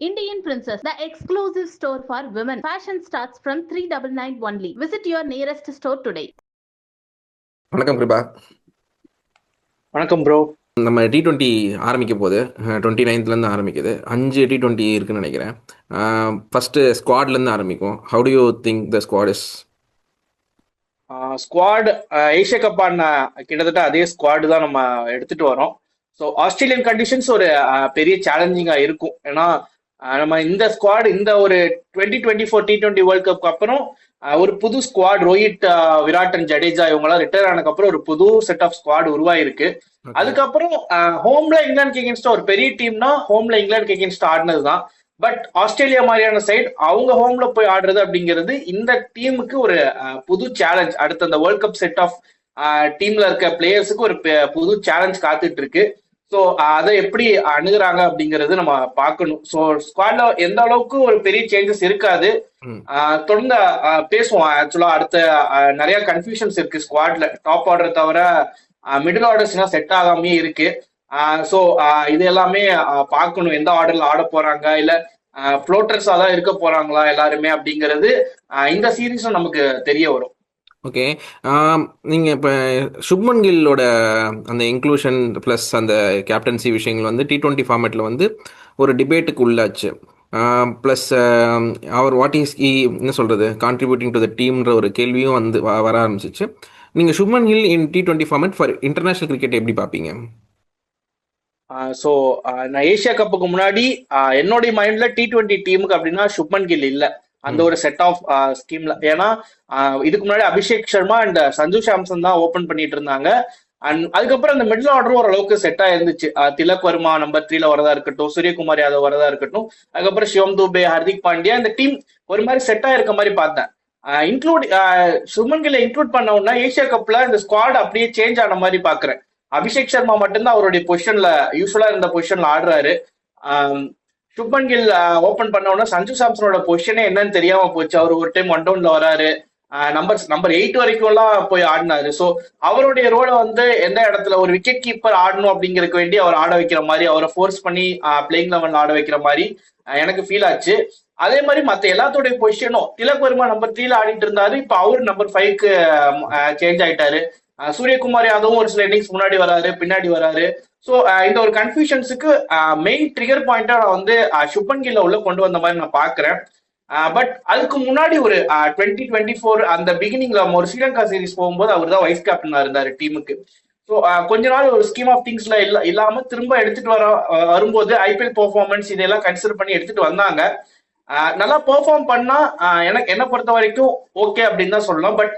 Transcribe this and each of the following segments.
Indian Princess, the exclusive store for women. Fashion starts from 399 only. Visit your nearest store today. வணக்கம் கிருபா. வணக்கம் bro நம்ம T twenty ஆரம்பிக்க போகுது. Twenty நைன்த்லேருந்து ஆரம்பிக்குது. அஞ்சு டி டுவெண்ட்டி இருக்குன்னு நினைக்கிறேன். ஃபஸ்ட்டு ஸ்குவாட்லேருந்து ஆரம்பிக்கும். How do you think the squad is squad Asia cup கிட்டத்தட்ட அதே ஸ்குவாடு தான் நம்ம எடுத்துட்டு வரோம். ஸோ ஆஸ்திரேலியன் கண்டிஷன்ஸ் ஒரு பெரிய சேலஞ்சிங்கா இருக்கும். ஏன்னா நம்ம இந்த ஸ்குவாட் இந்த ஒரு twenty twenty four T twenty world கப்க்கு அப்புறம் ஒரு புது ஸ்குவாட் ரோஹித் விராட் அண்ட் ஜடேஜா இவங்கெல்லாம் ரிட்டையர் ஆனதுக்கு அப்புறம் ஒரு புது செட் ஆஃப் ஸ்குவாட் உருவாயிருக்கு. அதுக்கப்புறம் ஹோம்ல இங்கிலாந்து எகென்ஸ்ட் ஒரு பெரிய டீம்னா ஹோம்ல இங்கிலாந்து எகென்ஸ்ட் ஆடினது தான் பட் ஆஸ்திரேலியா மாதிரியான சைடு அவங்க ஹோம்ல போய் ஆடுறது அப்படிங்கிறது இந்த டீமுக்கு ஒரு புது சேலஞ்ச் அடுத்த அந்த வேர்ல்ட் கப் செட் ஆஃப் டீம்ல இருக்க பிளேயர்ஸுக்கு ஒரு புது சேலஞ்ச் காத்துட்டு இருக்கு. ஸோ அதை எப்படி அணுகுறாங்க அப்படிங்கிறது நம்ம பார்க்கணும். ஸோ ஸ்குவாட்ல எந்த அளவுக்கு ஒரு பெரிய சேஞ்சஸ் இருக்காது. தொடர்ந்து பேசுவோம். ஆக்சுவலா அடுத்த நிறைய கன்ஃபியூஷன்ஸ் இருக்கு ஸ்குவாட்ல டாப் ஆர்டர் தவிர மிடில் ஆர்டர்ஸ்லாம் செட் ஆகாமே இருக்கு. ஸோ இது எல்லாமே பார்க்கணும். எந்த ஆர்டர்ல ஆட போறாங்க? இல்ல ஃப்ளோட்டர்ஸா தான் இருக்க போறாங்களா எல்லாருமே அப்படிங்கிறது இந்த சீரீஸும் நமக்கு தெரிய வரும். ஓகே நீங்கள் இப்போ சுப்மன் கில்லோட அந்த இன்க்ளூஷன் ப்ளஸ் அந்த கேப்டன்சி விஷயங்கள் வந்து டி டுவெண்ட்டி ஃபார்மேட்டில் வந்து ஒரு டிபேட்டுக்கு உள்ளாச்சு. ப்ளஸ் அவர் வாட் இஸ் இ என்ன சொல்கிறது கான்ட்ரிபியூட்டிங் டு த டீம்ன்ற ஒரு கேள்வியும் வந்து வ- வர ஆரம்பிச்சிச்சு. நீங்கள் Shubman Gill in T twenty format for international cricket எப்படி பார்ப்பீங்க ஸோ நான் ஏஷியா கப்புக்கு முன்னாடி என்னுடைய மைண்ட்ல டி டுவெண்ட்டி டீமுக்கு அப்படின்னா சுப்மன் கில் இல்லை. அந்த ஒரு செட் ஆஃப் ஸ்கீம்ல ஏன்னா uh, இதுக்கு முன்னாடி அபிஷேக் சர்மா அண்ட் uh, சஞ்சு சாம்சன் தான் ஓபன் பண்ணிட்டு இருந்தாங்க. அண்ட் அதுக்கப்புறம் அந்த மிடில் ஆர்டர் ஓரளவுக்கு செட்டா இருந்துச்சு. Uh, திலக் வர்மா நம்பர் த்ரீல வரதா இருக்கட்டும் சூரியகுமார் யாதவ் வரதா இருக்கட்டும் அதுக்கப்புறம் சிவம் துபே ஹர்திக் பாண்டியா இந்த டீம் ஒரு மாதிரி செட்டா இருக்க மாதிரி பார்த்தேன். இன்க்ளூட் சுமன் கில்ல இன்க்ளூட் பண்ண உடனே ஏசியா கப்ல இந்த ஸ்குவாட் அப்படியே சேஞ்ச் ஆன மாதிரி பாக்குறேன் அபிஷேக் சர்மா மட்டும்தான் அவருடைய பொசிஷன்ல யூஸ்வலா இருந்த பொசிஷன்ல ஆடுறாரு. Um, சுப்மன் கில் ஓபன் பண்ண உடனே சஞ்சு சாம்சனோட பொசிஷனே என்னன்னு தெரியாம போச்சு. அவர் ஒரு டைம் ஒன் டவுன்ல வராரு. நம்பர் நம்பர் எயிட் வரைக்கும் எல்லாம் போய் ஆடினாரு. ஸோ அவருடைய ரோலை வந்து எந்த இடத்துல ஒரு விக்கெட் கீப்பர் ஆடணும் அப்படிங்கறதுக்கு வேண்டி அவர் ஆட வைக்கிற மாதிரி அவரை ஃபோர்ஸ் பண்ணி பிளேயிங் லெவன்ல ஆட வைக்கிற மாதிரி எனக்கு ஃபீல் ஆச்சு. அதே மாதிரி மத்த எல்லாத்தோடைய பொசிஷனும் திலக் வர்மா நம்பர் த்ரீல ஆடிட்டு இருந்தாரு. இப்ப அவர் நம்பர் ஃபைவ்க்கு சேஞ்ச் ஆயிட்டாரு. சூரியகுமார் யாதவும் ஒரு சில இன்னிங்ஸ் முன்னாடி வராரு பின்னாடி வராரு. ஸோ uh, இந்த ஒரு கன்ஃபியூஷன்ஸுக்கு மெயின் ட்ரிகர் பாயிண்டா நான் வந்து uh, அஹ், கில்ல உள்ள கொண்டு வந்த மாதிரி நான் பாக்குறேன் பட் uh, அதுக்கு முன்னாடி ஒரு டுவெண்ட்டி டுவெண்ட்டி ஃபோர் அந்த பிகினிங்ல ஒரு ஸ்ரீலங்கா சீரிஸ் போகும்போது அவர் தான் வைஸ் கேப்டனா இருந்தாரு டீமுக்கு ஸோ கொஞ்ச நாள் ஒரு ஸ்கீம் ஆஃப் திங்ஸ்ல இல்ல இல்லாம திரும்ப எடுத்துட்டு வர வரும்போது ஐபிஎல் பெர்ஃபார்மன்ஸ் இதெல்லாம் கன்சிடர் பண்ணி எடுத்துட்டு வந்தாங்க. நல்லா பெர்ஃபார்ம் பண்ணா எனக்கு என்ன பொறுத்த வரைக்கும் ஓகே அப்படின்னு தான் சொல்லலாம். பட்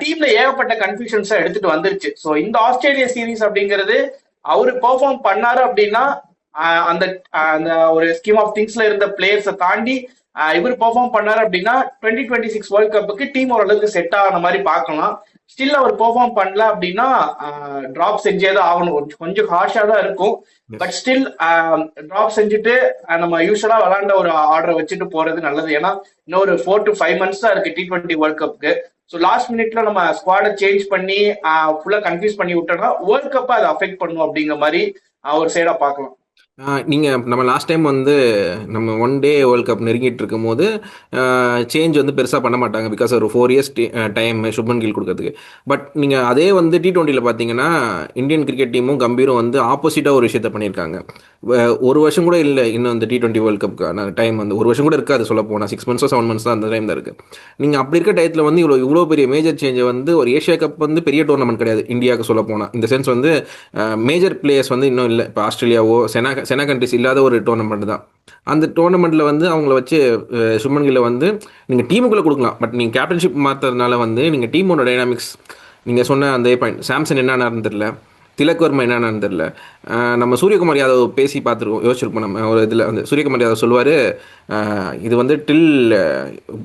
டீம்ல ஏகப்பட்ட கன்ஃபியூஷன்ஸா எடுத்துட்டு வந்துருச்சு. ஸோ இந்த ஆஸ்திரேலியா சீரிஸ் அப்படிங்கிறது அவரு பெர்ஃபார்ம் பண்ணாரு அப்படின்னா அந்த அந்த ஒரு ஸ்கீம் ஆஃப் திங்ஸ்ல இருந்த பிளேயர்ஸை தாண்டி இவர் பெர்ஃபார்ம் பண்ணாரு அப்படின்னா டுவெண்ட்டி டுவெண்ட்டி சிக்ஸ் வேர்ல்ட் கப்புக்கு டீம் ஓரளவுக்கு செட் ஆன மாதிரி பார்க்கலாம். ஸ்டில் அவர் பெர்ஃபார்ம் பண்ணல அப்படின்னா டிராப் செஞ்சே தான் ஆகணும். கொஞ்சம் ஹார்ஷா தான் இருக்கும். பட் ஸ்டில் டிராப் செஞ்சுட்டு நம்ம யூஸ்வலா விளாண்ட ஒரு ஆர்டரை வச்சுட்டு போறது நல்லது. ஏன்னா இன்னும் ஒரு ஃபோர் டு ஃபைவ் மந்த்ஸ் தான் இருக்கு டி டுவெண்ட்டி வேர்ல்ட் கப்புக்கு ஸோ லாஸ்ட் மினிட்ல நம்ம ஸ்குவாடை சேஞ்ச் பண்ணி ஃபுல்லா கன்ஃபியூஸ் பண்ணி விட்டோம்னா வேர்ல்ட் கப்பை அதை அஃபெக்ட் பண்ணும் அப்படிங்கிற மாதிரி ஒரு சைடா பார்க்கலாம். நீங்கள் நம்ம லாஸ்ட் டைம் வந்து நம்ம ஒன் டே வேர்ல்ட் கப் நெருங்கிட்டு இருக்கும்போது சேஞ்ச் வந்து பெருசாக பண்ண மாட்டாங்க பிகாஸ் ஒரு four years time Shubman Gill கொடுக்கறதுக்கு. பட் நீங்கள் அதே வந்து டி ட்வெண்ட்டியில் பார்த்தீங்கன்னா இந்தியன் கிரிக்கெட் டீமும் கம்பீரும் வந்து ஆப்போசிட்டாக ஒரு விஷயத்த பண்ணியிருக்காங்க. ஒரு வருஷம் கூட இல்லை இன்னும் இந்த டி ட்வெண்ட்டி வேர்ல்ட் கப்புக்கான டைம் வந்து ஒரு வருஷம் கூட இருக்காது சொல்ல போனால் சிக்ஸ் மந்த்ஸோ செவன் மந்த்ஸ் தான் அந்த டைம் தான் இருக்குது நீங்கள் அப்படி இருக்க டயத்தில் வந்து இவ்வளோ இவ்வளோ பெரிய மேஜர் சேஞ்சை வந்து ஒரு ஏஷியா கப் வந்து பெரிய டோர்னமெண்ட் கிடையாது. இந்தியாவுக்கு சொல்ல போனால் இந்த சென்ஸ் வந்து மேஜர் பிளேயர்ஸ் வந்து இன்னும் இல்லை. இப்போ ஆஸ்திரேலியாவோ செனாக செனா கண்ட்ரிஸ் இல்லாத ஒரு டோர்னமெண்ட் தான். அந்த டோர்னமெண்ட்டில் வந்து அவங்கள வச்சு சுமன் கில்ல வந்து நீங்கள் டீமுக்குள்ளே கொடுக்கலாம். பட் நீங்கள் கேப்டன்ஷிப் மாற்றுறதுனால வந்து நீங்கள் டீமோட டைனாமிக்ஸ் நீங்கள் சொன்ன அந்த பாயிண்ட் சாம்சன் என்னன்னு தெரில திலக்வர்மா என்னன்னு நம்ம சூரியகுமார் யாதவ் பேசி பார்த்துருக்கோம் யோசிச்சிருப்போம் நம்ம ஒரு இதில் வந்து சூரியகுமார் யாதவ் சொல்லுவார் இது வந்து டில்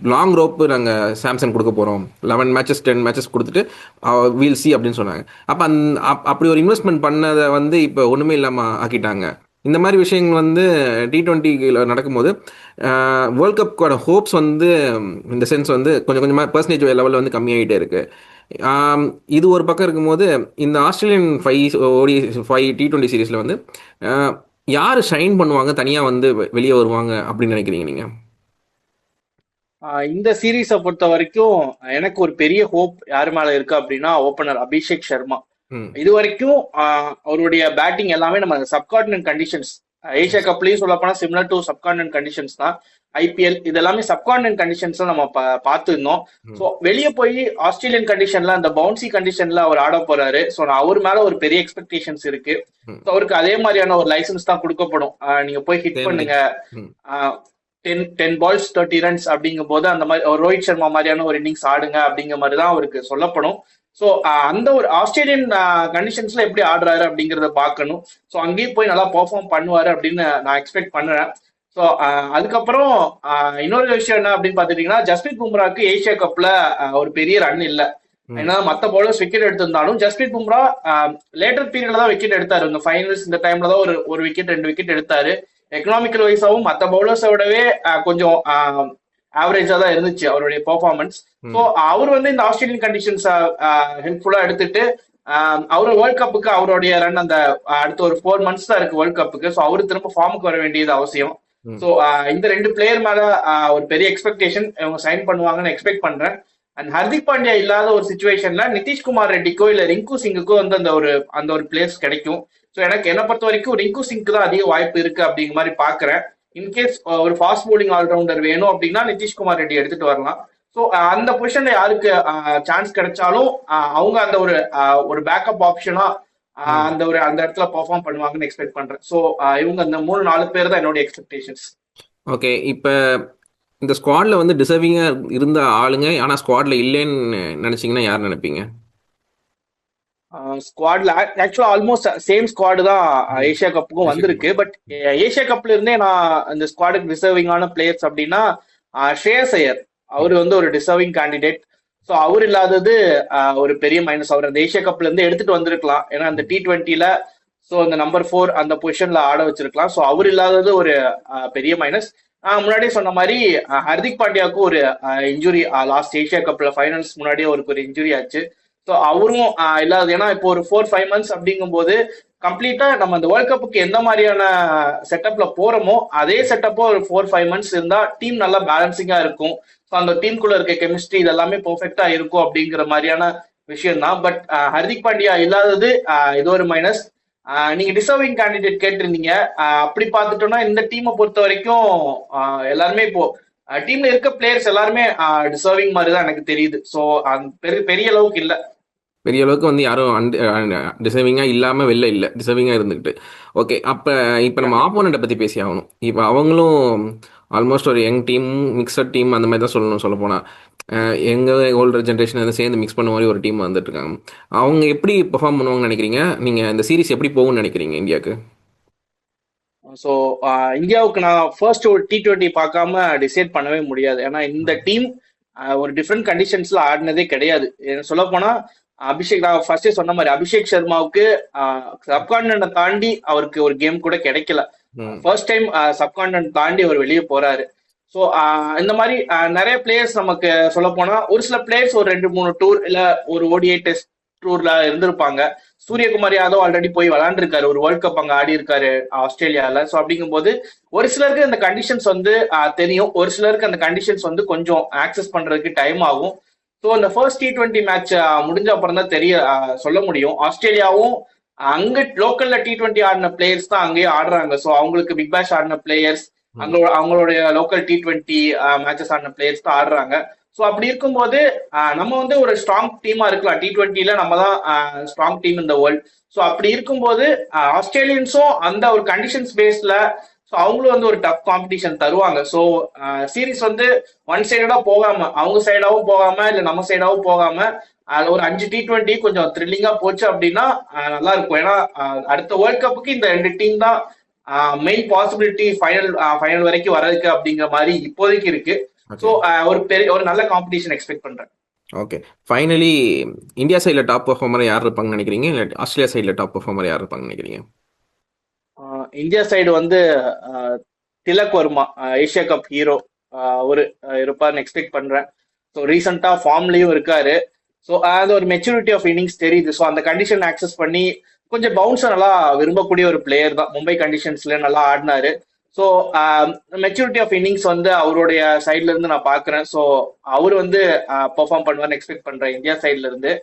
லாங் ரோப்பு நாங்கள் சாம்சங் கொடுக்க போகிறோம் லெவன் மேட்சஸ் டென் மேட்சஸ் கொடுத்துட்டு வீல் சி அப்படின்னு சொன்னாங்க. அப்போ அந் அப்- அப்படி ஒரு இன்வெஸ்ட்மெண்ட் பண்ணதை வந்து இப்போ ஒன்றுமே இல்லாமல் ஆக்கிட்டாங்க. இந்த மாதிரி விஷயங்கள் வந்து டி டுவெண்ட்டியில் நடக்கும்போது வேர்ல்ட் கப்போட ஹோப்ஸ் வந்து இந்த சென்ஸ் வந்து கொஞ்சம் கொஞ்சமாக பர்சன்டேஜ் லெவலில் வந்து கம்மியாகிட்டே இருக்குது இது ஒரு பக்கம் இருக்கும்போது இந்த Australian five ODI five T twenty சீரீஸில் வந்து யார் ஷைன் பண்ணுவாங்க தனியாக வந்து வெளியே வருவாங்க அப்படின்னு நினைக்கிறீங்க நீங்கள் இந்த சீரீஸை பொறுத்த வரைக்கும் எனக்கு ஒரு பெரிய ஹோப் யார் மேல இருக்கு அப்படின்னா ஓப்பனர் அபிஷேக் சர்மா. இது வரைக்கும் அவருடைய பேட்டிங் எல்லாமே நம்ம சப்கார்டினன்ட் கண்டிஷன்ஸ் ஏஷியா கப்லயும் சொல்ல போனா சிமிலர் டு சப்கார்டினன்ட் கண்டிஷன்ஸ் தான். ஐபிஎல் இது எல்லாமே சப்கார்டினன்ட் கண்டிஷன்ஸ் நம்ம பார்த்திருந்தோம். ஸோ வெளியே போய் ஆஸ்திரேலியன் கண்டிஷன்ல அந்த பவுன்சி கண்டிஷன்ல அவர் ஆட போறாரு. ஸோ அவர் மேல ஒரு பெரிய எக்ஸ்பெக்டேஷன்ஸ் இருக்கு. அவருக்கு அதே மாதிரியான ஒரு லைசன்ஸ் தான் கொடுக்கப்படும். நீங்க போய் ஹிட் பண்ணுங்க. Ten ten balls thirty runs அப்படிங்கும் போது அந்த மாதிரி ரோஹித் சர்மா மாதிரியான ஒரு இன்னிங்ஸ் ஆடுங்க அப்படிங்கிற மாதிரி தான் அவருக்கு சொல்லப்படும். ஸோ அந்த ஒரு ஆஸ்திரேலியன் கண்டிஷன்ஸ்ல எப்படி ஆடுறாரு அப்படிங்கறத பார்க்கணும். ஸோ அங்கேயும் போய் நல்லா பெர்ஃபார்ம் பண்ணுவாரு அப்படின்னு நான் எக்ஸ்பெக்ட் பண்ணுறேன். ஸோ அதுக்கப்புறம் இன்னொரு விஷயம் என்ன அப்படின்னு பார்த்துட்டீங்கன்னா ஜஸ்பிரித் பும்ராக்கு ஏஷியா கப்ல ஒரு பெரிய ரன் இல்லை. ஏன்னா மத்த பவுலர்ஸ் விக்கெட் எடுத்திருந்தாலும் ஜஸ்பிரித் பும்ரா லேட்டர் பீரியட்ல தான் விக்கெட் எடுத்தாரு. இந்த ஃபைனல்ஸ் இந்த டைம்ல தான் ஒரு ஒரு விக்கெட் ரெண்டு விக்கெட் எடுத்தாரு. எக்கனாமிக்கல் வைஸாவும் மத்த பவுலர்ஸை விடவே கொஞ்சம் ஆவரேஜா தான் இருந்துச்சு அவருடைய பெர்ஃபார்மன்ஸ். ஸோ அவர் வந்து இந்த ஆஸ்திரேலியன் கண்டிஷன்ஸ் ஹெல்ப்ஃபுல்லா எடுத்துட்டு அவர் வேர்ல்ட் கப்புக்கு அவருடைய ரன் அந்த அடுத்த ஒரு ஃபோர் மந்த்ஸ் தான் இருக்கு வேர்ல்ட் கப்புக்கு ஸோ அவர் திரும்ப ஃபார்முக்கு வர வேண்டியது அவசியம். ஸோ இந்த ரெண்டு பிளேயர் மேல ஒரு பெரிய எக்ஸ்பெக்டேஷன் இவங்க சைன் பண்ணுவாங்கன்னு எக்ஸ்பெக்ட் பண்றேன். அண்ட் ஹர்திக் பாண்டியா இல்லாத ஒரு சுச்சுவேஷன்ல நிதிஷ்குமார் ரெட்டிக்கோ இல்ல ரிங்கு சிங்குக்கோ வந்து அந்த ஒரு அந்த ஒரு பிளேஸ் கிடைக்கும். ஸோ எனக்கு என்ன பொறுத்த வரைக்கும் ரிங்கு சிங்க்கு தான் அதிக வாய்ப்பு இருக்கு அப்படிங்கிற மாதிரி பாக்குறேன் இன்கேஸ் ஒரு ஃபாஸ்ட் bowling ஆல்ரவுண்டர் வேணும் அப்படின்னா நிதிஷ்குமார் ரெட்டி எடுத்துட்டு வரலாம். ஸோ அந்த பொசிஷன்ல யாருக்கு சான்ஸ் கிடைச்சாலும் அவங்க அந்த ஒரு ஒரு பேக்கப் ஆப்ஷனா அந்த ஒரு அந்த இடத்துல பெர்ஃபார்ம் பண்ணுவாங்கன்னு எக்ஸ்பெக்ட் பண்றேன். ஸோ இவங்க அந்த மூணு நாலு பேர் தான் என்னோட எக்ஸ்பெக்டேஷன்ஸ் ஓகே இப்போ இந்த ஸ்குவாடில் வந்து டிசர்விங்காக இருந்த ஆளுங்க ஆனால் ஸ்குவாடில் இல்லைன்னு நினச்சிங்கன்னா யார் நினைப்பீங்க? ஸ்குவாட்ல ஆக்சுவலா ஆல்மோஸ்ட் சேம் ஸ்குவாடு தான் ஏஷியா கப்புக்கும் வந்திருக்கு. பட் ஏஷியா கப்ல இருந்தே நான் இந்த ஸ்குவாடுக்கு டிசர்விங்கான பிளேயர்ஸ் அப்படின்னா ஸ்ரேயஸ் ஐயர் அவர் வந்து ஒரு டிசர்விங் கேண்டிடேட் ஸோ அவர் இல்லாதது ஒரு பெரிய மைனஸ் அவர் அந்த ஏஷியா கப்ல இருந்து எடுத்துட்டு வந்திருக்கலாம். ஏன்னா அந்த டி டுவெண்ட்டில ஸோ அந்த நம்பர் ஃபோர் அந்த பொசிஷன்ல ஆட வச்சிருக்கலாம். ஸோ அவர் இல்லாதது ஒரு பெரிய மைனஸ் முன்னாடியே சொன்ன மாதிரி ஹர்திக் பாண்டியாவுக்கு ஒரு இன்ஜுரி லாஸ்ட் ஏஷியா கப்ல ஃபைனல்ஸ் முன்னாடியே அவருக்கு ஒரு இன்ஜுரி ஆச்சு. ஸோ அவரும் இல்லாதது இல்லாத ஏன்னா இப்போ ஒரு ஃபோர் ஃபைவ் மந்த்ஸ் அப்படிங்கும்போது கம்ப்ளீட்டா நம்ம அந்த வேர்ல்ட் கப்புக்கு எந்த மாதிரியான செட்டப்ல போறோமோ அதே செட்டப்போ ஒரு ஃபோர் ஃபைவ் மந்த்ஸ் இருந்தா டீம் நல்லா பேலன்சிங்கா இருக்கும். ஸோ அந்த டீமுக்குள்ள இருக்க கெமிஸ்ட்ரி இதெல்லாமே பெர்ஃபெக்டா இருக்கும் அப்படிங்கிற மாதிரியான விஷயம் தான். பட் ஹர்திக் பாண்டியா இல்லாதது இது ஒரு மைனஸ் நீங்க டிசர்விங் கேண்டிடேட் கேட்டிருந்தீங்க. அப்படி பார்த்துட்டோம்னா இந்த டீமை பொறுத்த வரைக்கும் எல்லாருமே இப்போ டீம்ல இருக்க பிளேயர்ஸ் எல்லாருமே டிசர்விங் மாதிரி தான் எனக்கு தெரியுது. ஸோ பெரிய பெரிய அளவுக்கு இல்லை. பெரிய அளவுக்கு வந்து யாரும் அண்ட் டிசர்விங்காக இல்லாமல் வெளில இல்லை. டிசர்விங்காக இருந்துக்கிட்டு ஓகே அப்போ இப்போ நம்ம ஆப்போனண்ட்டை பற்றி பேசி ஆகணும். இப்போ அவங்களும் ஆல்மோஸ்ட் ஒரு யங் டீம் மிக்சட் டீம் அந்த மாதிரி தான் சொல்லணும் சொல்ல போனால் எங்கள் ஓல்டர் ஜென்ரேஷன் வந்து சேர்ந்து மிக்ஸ் பண்ண மாதிரி ஒரு டீம் வந்துட்டு இருக்காங்க. அவங்க எப்படி பெர்ஃபார்ம் பண்ணுவாங்கன்னு நினைக்கிறீங்க? நீங்கள் இந்த சீரிஸ் எப்படி போகும்னு நினைக்கிறீங்க இந்தியாவுக்கு? ஸோ இந்தியாவுக்கு நான் ஃபர்ஸ்ட் ஒரு டி டுவெண்ட்டி பார்க்காம டிசைட் பண்ணவே முடியாது. ஏன்னா இந்த டீம் ஒரு டிஃப்ரெண்ட் கண்டிஷன்ஸ்ல ஆடினதே கிடையாது. சொல்ல போனா அபிஷேக் நான் ஃபர்ஸ்டே சொன்ன மாதிரி அபிஷேக் சர்மாவுக்கு சப்கான்டனை தாண்டி அவருக்கு ஒரு கேம் கூட கிடைக்கல. ஃபர்ஸ்ட் டைம் சப்கான்டன்ட் தாண்டி அவர் வெளியே போறாரு. ஸோ இந்த மாதிரி நிறைய பிளேயர்ஸ் நமக்கு சொல்ல போனா ஒரு சில பிளேயர்ஸ் ஒரு ரெண்டு மூணு டூர் இல்ல ஒரு ஓடிஐ டெஸ்ட் டூர்ல இருந்திருப்பாங்க. சூரியகுமார் யாதவ் ஆல்ரெடி போய் விளாண்டுருக்காரு ஒரு வேர்ல்ட் கப் அங்க ஆடி இருக்காரு ஆஸ்திரேலியால. ஸோ அப்படிங்கும்போது ஒரு சிலருக்கு இந்த கண்டிஷன்ஸ் வந்து தெரியும். ஒரு சிலருக்கு அந்த கண்டிஷன்ஸ் வந்து கொஞ்சம் ஆக்சஸ் பண்றதுக்கு டைம் ஆகும். ஸோ இந்த ஃபர்ஸ்ட் டி டுவெண்ட்டி மேட்ச் முடிஞ்ச அப்புறம் தான் தெரிய சொல்ல முடியும். ஆஸ்திரேலியாவும் அங்க லோக்கல்ல டி டுவெண்ட்டி ஆடின பிளேயர்ஸ் தான் அங்கேயே ஆடுறாங்க. ஸோ அவங்களுக்கு பிக் பேஷ் ஆடின பிளேயர்ஸ் அவங்களோட அவங்களுடைய லோக்கல் டி டுவெண்ட்டி மேட்சஸ் ஆடின பிளேயர்ஸ் தான் ஆடுறாங்க. ஸோ அப்படி இருக்கும்போது நம்ம வந்து ஒரு ஸ்ட்ராங் டீமா இருக்கலாம். டி டுவெண்ட்டில நம்ம தான் ஸ்ட்ராங் டீம் இந்த வேர்ல்ட் ஸோ அப்படி இருக்கும்போது ஆஸ்திரேலியன்ஸும் அந்த ஒரு கண்டிஷன்ஸ் பேஸ்ல ஸோ அவங்களும் வந்து ஒரு டஃப் காம்படிஷன் தருவாங்க. ஸோ சீரிஸ் வந்து ஒன் சைடடா போகாம அவங்க சைடாவும் போகாம இல்ல நம்ம சைடாவும் போகாம அதுல ஒரு அஞ்சு டி டுவெண்ட்டி கொஞ்சம் த்ரில்லிங்கா போச்சு அப்படின்னா நல்லா இருக்கும். ஏன்னா அடுத்த வேர்ல்ட் கப்புக்கு இந்த ரெண்டு டீம் தான் மெயின் பாசிபிலிட்டி ஃபைனல் ஃபைனல் வரைக்கும் வர்றதுக்கு அப்படிங்கிற மாதிரி இப்போதைக்கு இருக்கு. ஸோ ஒரு பெரிய ஒரு நல்ல காம்படிஷன் எக்ஸ்பெக்ட் பண்றேன். ஓகே ஃபைனலி இந்தியா சைடில் டாப் பர்ஃபார்மர் யார் இருப்பாங்கன்னு நினைக்கிறீங்க? இல்லை ஆஸ்திரேலியா சைடில் டாப் பர்ஃபார்மர் யார் இருப்பாங்கன்னு நினைக்கிறீங்க? இந்தியா சைடு வந்து Tilak Varma Asia cup hero. ஒரு இருப்பார்னு எக்ஸ்பெக்ட் பண்றேன். ஸோ ரீசெண்டா ஃபார்ம்லயும் இருக்காரு. ஸோ அது ஒரு மெச்சூரிட்டி ஆஃப் இன்னிங்ஸ் தெரியுது. ஸோ அந்த கண்டிஷன் ஆக்சஸ் பண்ணி கொஞ்சம் பவுன்ஸை நல்லா விரும்பக்கூடிய ஒரு பிளேயர் தான். மும்பை கண்டிஷன்ஸ்ல நல்லா ஆடினாரு. ஸோ மெச்சூரிட்டி ஆஃப் இன்னிங்ஸ் வந்து அவருடைய சைட்ல இருந்து நான் பாக்குறேன். ஸோ அவர் வந்து பெர்ஃபார்ம் பண்ணுவார்னு எக்ஸ்பெக்ட் பண்றேன் இந்தியா சைட்ல இருந்து.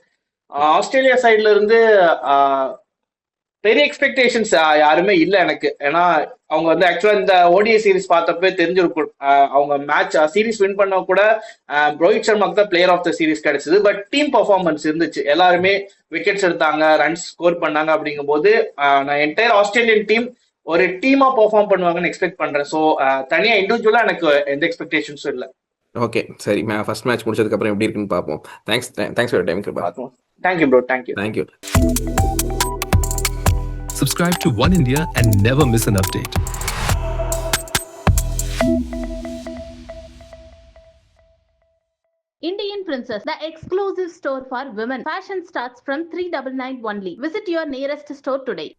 ஆஸ்திரேலியா சைட்ல இருந்து பெரிய எக்ஸ்பெக்டேஷன்ஸ் யாருமே இல்லை எனக்கு. ஏன்னா அவங்க வந்து ஆக்சுவலா இந்த ஓடிஐ சீரிஸ் பார்த்தப்பே தெரிஞ்சிருக்கும். அவங்க மேட்ச் சீரிஸ் வின் பண்ண கூட ரோஹித் சர்மாக்கு தான் பிளேயர் ஆஃப் த சீரிஸ் கிடைச்சது. பட் டீம் பர்ஃபார்மன்ஸ் இருந்துச்சு. எல்லாருமே விக்கெட்ஸ் எடுத்தாங்க ரன்ஸ் ஸ்கோர் பண்ணாங்க அப்படிங்கும்போது ஆஹ் நான் என்டையர் ஆஸ்திரேலியன் டீம் ஒரு டீமா பெர்ஃபார்ம் பண்ணுவாங்கன்னு எக்ஸ்பெக்ட் பண்றேன். ஸோ தனியா இண்டிவிஜுவலா எனக்கு எந்த எக்ஸ்பெக்டேஷன்ஸும் இல்லை. ஓகே சரி. ஃபர்ஸ்ட் மேட்ச் முடிச்சதுக்கப்புறம் எப்படி இருக்குன்னு பார்ப்போம். Thanks thanks for time Kripa. Thank you bro thank you thank you Subscribe to One India and never miss an update. Indian Princess, the exclusive store for women. Fashion starts from 399 only. Visit your nearest store today.